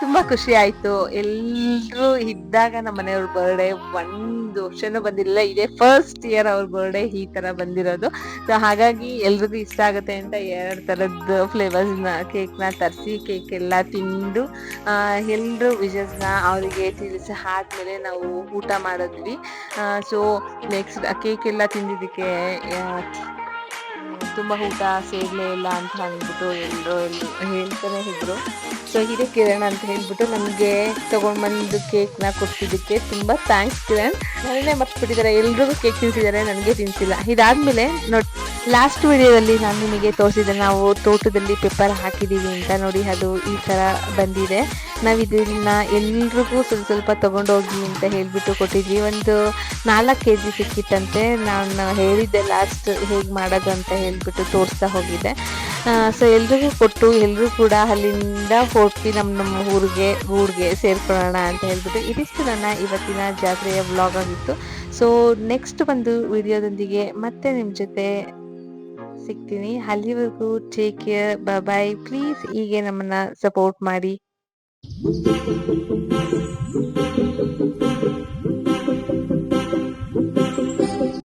ತುಂಬ ಖುಷಿ ಆಯ್ತು. ಎಲ್ರೂ ಇದ್ದಾಗ ನಮ್ಮ ಮನೆಯವ್ರ ಬರ್ಡೇ ಒಂದು ವರ್ಷನೂ ಬಂದಿಲ್ಲ ಇದೇ ಫಸ್ಟ್ ಇಯರ್ ಅವ್ರ ಬರ್ಡೇ ಈ ತರ ಬಂದಿರೋದು. ಸೊ ಹಾಗಾಗಿ ಎಲ್ರಿಗೂ ಇಷ್ಟ ಆಗುತ್ತೆ ಅಂತ ಎರಡು ಥರದ್ದು ಕೇಕ್ನ ತರಿಸಿ ಕೇಕ್ ಎಲ್ಲ ತಿಂದು ಎಲ್ಲರೂ ನ ಅವರಿಗೆ ತಿಳಿಸಿ ಆದ್ಮೇಲೆ ನಾವು ಊಟ ಮಾಡಿದ್ವಿ. ಸೊ ನೆಕ್ಸ್ಟ್ ಕೇಕ್ ಎಲ್ಲ ತಿಂದಿದ್ದಕ್ಕೆ ತುಂಬ ಊಟ ಸೇರಲೇ ಇಲ್ಲ ಅಂತ ಅಂದ್ಬಿಟ್ಟು ಎಲ್ಲರೂ ಹೇಳ್ತಾನೆ ಇದ್ರು. ಸೊ ಇದೇ ಕಿರಣ್ ಅಂತ ಹೇಳ್ಬಿಟ್ಟು ನಮಗೆ ತೊಗೊಂಡ್ಬಂದು ಕೇಕ್ನ ಕೊಟ್ಟಿದ್ದಕ್ಕೆ ತುಂಬ ಥ್ಯಾಂಕ್ಸ್ ಕಿರಣ್. ನನ್ನೇ ಮರ್ತ್ಬಿಟ್ಟಿದ್ದಾರೆ ಎಲ್ರಿಗೂ ಕೇಕ್ ತಿನ್ಸಿದ್ದಾರೆ ನನಗೆ ತಿನ್ಸಿಲ್ಲ. ಇದಾದ್ಮೇಲೆ ನೋಡಿ ಲಾಸ್ಟ್ ವಿಡಿಯೋದಲ್ಲಿ ನಾನು ನಿಮಗೆ ತೋರಿಸಿದೆ ನಾವು ತೋಟದಲ್ಲಿ ಪೇಪರ್ ಹಾಕಿದ್ದೀವಿ ಅಂತ ನೋಡಿ ಅದು ಈ ಥರ ಬಂದಿದೆ. ನಾವು ಇದನ್ನ ಎಲ್ರಿಗೂ ಸ್ವಲ್ಪ ಸ್ವಲ್ಪ ತೊಗೊಂಡೋಗಿ ಅಂತ ಹೇಳಿಬಿಟ್ಟು ಕೊಟ್ಟಿದ್ವಿ. ಒಂದು ನಾಲ್ಕು ಕೆ ಜಿ ಸಿಕ್ಕಿತ್ತಂತೆ. ನಾನು ಹೇಳಿದ್ದೆ ಲಾಸ್ಟ್ ಹೇಗೆ ಮಾಡೋದು ಅಂತ ಹೇಳಿಬಿಟ್ಟು ತೋರಿಸ್ತಾ ಹೋಗಿದ್ದೆ. ಸೊ ಎಲ್ರಿಗೂ ಕೊಟ್ಟು ಎಲ್ಲರೂ ಕೂಡ ಅಲ್ಲಿಂದ ಹೊರಟ್ವಿ ನಮ್ಮ ನಮ್ಮ ಊರಿಗೆ ಊರಿಗೆ ಸೇರ್ಕೊಳ್ಳೋಣ ಅಂತ ಹೇಳಿಬಿಟ್ಟು ಇದಿಷ್ಟು ನನ್ನ ಇವತ್ತಿನ ಜಾತ್ರೆಯ ವ್ಲಾಗ್ ಆಗಿತ್ತು. ಸೊ ನೆಕ್ಸ್ಟ್ ಒಂದು ವಿಡಿಯೋದೊಂದಿಗೆ ಮತ್ತೆ ನಿಮ್ಮ ಜೊತೆ ಸಿಗ್ತೀನಿ. ಅಲ್ಲಿವರೆಗೂ ಟೇಕ್ ಕೇರ್ ಬಾಯ್ ಪ್ಲೀಸ್ ಹೀಗೆ ನಮ್ಮನ್ನ ಸಪೋರ್ಟ್ ಮಾಡಿ. Thank you.